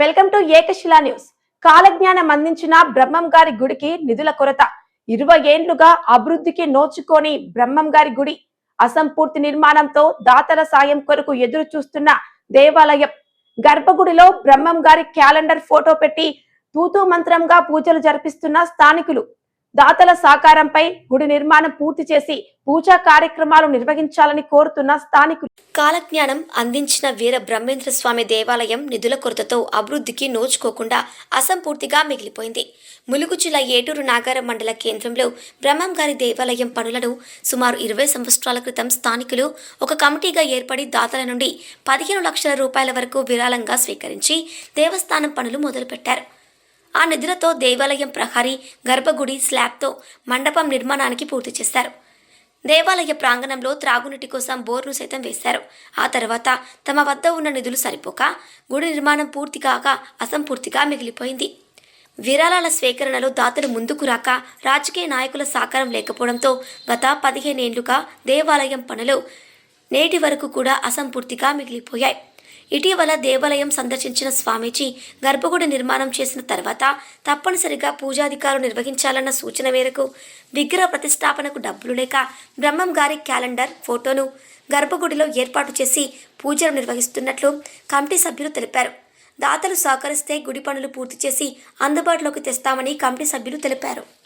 Welcome to ఏకశిలా news. కాలజ్ఞానం అందించిన బ్రహ్మం గారి గుడికి నిధుల కొరత. ఇరవై ఏండ్లుగా అభివృద్ధికి నోచుకొని బ్రహ్మం గారి గుడి. అసంపూర్తి నిర్మాణంతో దాతల సాయం కొరకు ఎదురు చూస్తున్న దేవాలయం. గర్భగుడిలో బ్రహ్మం గారి క్యాలెండర్ ఫోటో పెట్టి తూతూ మంత్రంగా పూజలు జరిపిస్తున్న స్థానికులు. దాతల సహకారంపై గుడి నిర్మాణం పూర్తి చేసి పూజా కార్యక్రమాలు నిర్వహించాలని కోరుతున్న స్థానికులు. కాలజ్ఞానం అందించిన వీర బ్రహ్మేంద్ర స్వామి దేవాలయం నిధుల కొరతతో అభివృద్ధికి నోచుకోకుండా అసంపూర్తిగా మిగిలిపోయింది. ములుగు జిల్లా ఏటూరు నాగారం మండల కేంద్రంలో బ్రహ్మం గారి దేవాలయం పనులను సుమారు ఇరవై సంవత్సరాల క్రితం స్థానికులు ఒక కమిటీగా ఏర్పడి దాతల నుండి పదిహేను లక్షల రూపాయల వరకు విరాళంగా స్వీకరించి దేవస్థానం పనులు మొదలుపెట్టారు. ఆ నిధులతో దేవాలయం ప్రహరీ గర్భగుడి స్లాబ్తో మండపం నిర్మాణానికి పూర్తి చేశారు దేవాలయ ప్రాంగణంలో త్రాగునీటి కోసం బోర్ను సైతం వేశారు. ఆ తర్వాత తమ వద్ద ఉన్న నిధులు సరిపోక గుడి నిర్మాణం పూర్తి కాక అసంపూర్తిగా మిగిలిపోయింది. విరాళాల స్వీకరణలో దాతలు ముందుకు రాక రాజకీయ నాయకుల సహకారం లేకపోవడంతో గత పదిహేనేండ్లుగా దేవాలయం పనులు నేటి వరకు కూడా అసంపూర్తిగా మిగిలిపోయాయి. ఇటీవల దేవాలయం సందర్శించిన స్వామీజీ గర్భగుడి నిర్మాణం చేసిన తర్వాత తప్పనిసరిగా పూజాధికారులు నిర్వహించాలన్న సూచన మేరకు విగ్రహ ప్రతిష్టాపనకు డబ్బులు లేక బ్రహ్మం గారి క్యాలెండర్ ఫోటోను గర్భగుడిలో ఏర్పాటు చేసి పూజలు నిర్వహిస్తున్నట్లు కమిటీ సభ్యులు తెలిపారు. దాతలు సహకరిస్తే గుడి పనులు పూర్తి చేసి అందుబాటులోకి తెస్తామని కమిటీ సభ్యులు తెలిపారు.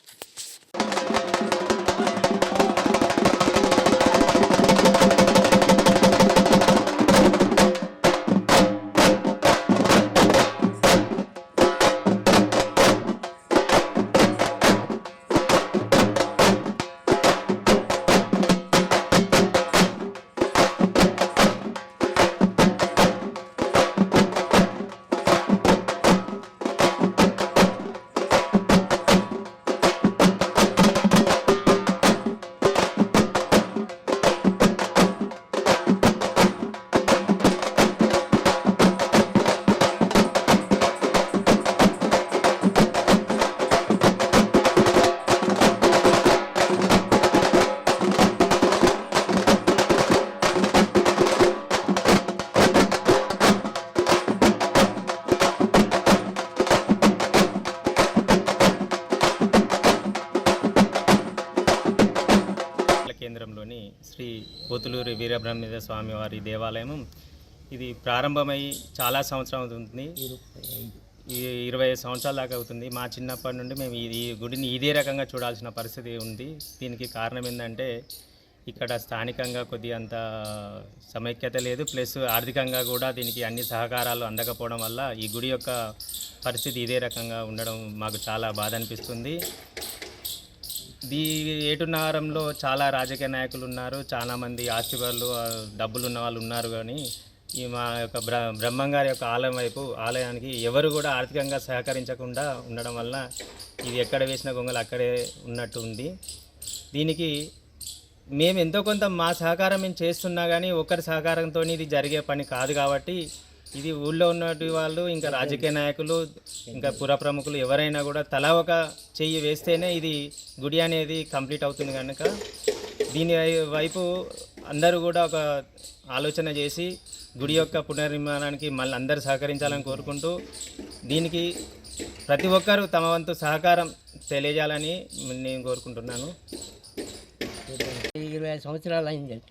కేంద్రంలోని శ్రీ పోతులూరి వీరబ్రహ్మేంద్ర స్వామి వారి దేవాలయం ఇది ప్రారంభమై చాలా సంవత్సరం అవుతుంది. ఇరవై సంవత్సరాల దాకా అవుతుంది. మా చిన్నప్పటి నుండి మేము ఇది ఈ గుడిని ఇదే రకంగా చూడాల్సిన పరిస్థితి ఉంది. దీనికి కారణం ఏంటంటే ఇక్కడ స్థానికంగా కొద్ది అంత సమైక్యత లేదు. ప్లస్ ఆర్థికంగా కూడా దీనికి అన్ని సహకారాలు అందకపోవడం వల్ల ఈ గుడి యొక్క పరిస్థితి ఇదే రకంగా ఉండడం మాకు చాలా బాధ అనిపిస్తుంది. దీ ఏటునగరంలో చాలా రాజకీయ నాయకులు ఉన్నారు చాలామంది ఆస్తిపరులు డబ్బులు ఉన్న వాళ్ళు ఉన్నారు కానీ ఈ మా యొక్క బ్ర బ్రహ్మంగారి యొక్క ఆలయం వైపు ఆలయానికి ఎవరు కూడా ఆర్థికంగా సహకరించకుండా ఉండడం వల్ల ఇది ఎక్కడ వేసిన గొంగలు అక్కడే ఉన్నట్టు ఉంది. దీనికి మేము ఎంతో కొంత మా సహకారం మేము చేస్తున్నా కానీ ఒకరి సహకారంతో ఇది జరిగే పని కాదు కాబట్టి ఇది ఊళ్ళో ఉన్నటువంటి వాళ్ళు ఇంకా రాజకీయ నాయకులు ఇంకా పుర ప్రముఖులు ఎవరైనా కూడా తలా ఒక చెయ్యి వేస్తేనే ఇది గుడి అనేది కంప్లీట్ అవుతుంది కనుక దీని వైపు అందరూ కూడా ఒక ఆలోచన చేసి గుడి యొక్క పునర్నిర్మాణానికి మళ్ళీ అందరూ సహకరించాలని కోరుకుంటూ దీనికి ప్రతి ఒక్కరూ తమ వంతు సహకారం తెలియజేయాలని నేను కోరుకుంటున్నాను. ఇరవై ఐదు సంవత్సరాలు అయిందండి.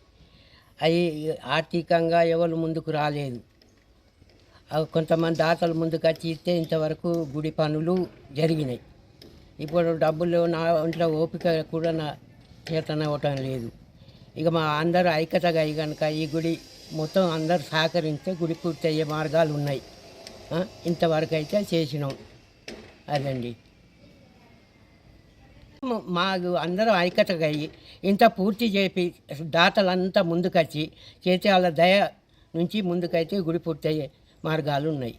అవి ఆర్థికంగా ఎవరు ముందుకు రాలేదు. కొంతమంది దాతలు ముందుకు వచ్చి ఇస్తే ఇంతవరకు గుడి పనులు జరిగినాయి. ఇప్పుడు డబ్బులు నా ఒంట్లో ఓపిక కూడా నా చేతనవ్వటం లేదు. ఇక మా అందరూ ఐక్యతగా కనుక ఈ గుడి మొత్తం అందరు సహకరిస్తే గుడి పూర్తి అయ్యే మార్గాలు ఉన్నాయి. ఇంతవరకు అయితే చేసినాం. అదండి. మాకు అందరం ఐక్యతగా అయ్యి ఇంత పూర్తి చేపి దాతలంతా ముందుకొచ్చి చేతి వాళ్ళ దయ నుంచి ముందుకైతే గుడి పూర్తయ్యాయి మార్గాలు ఉన్నాయి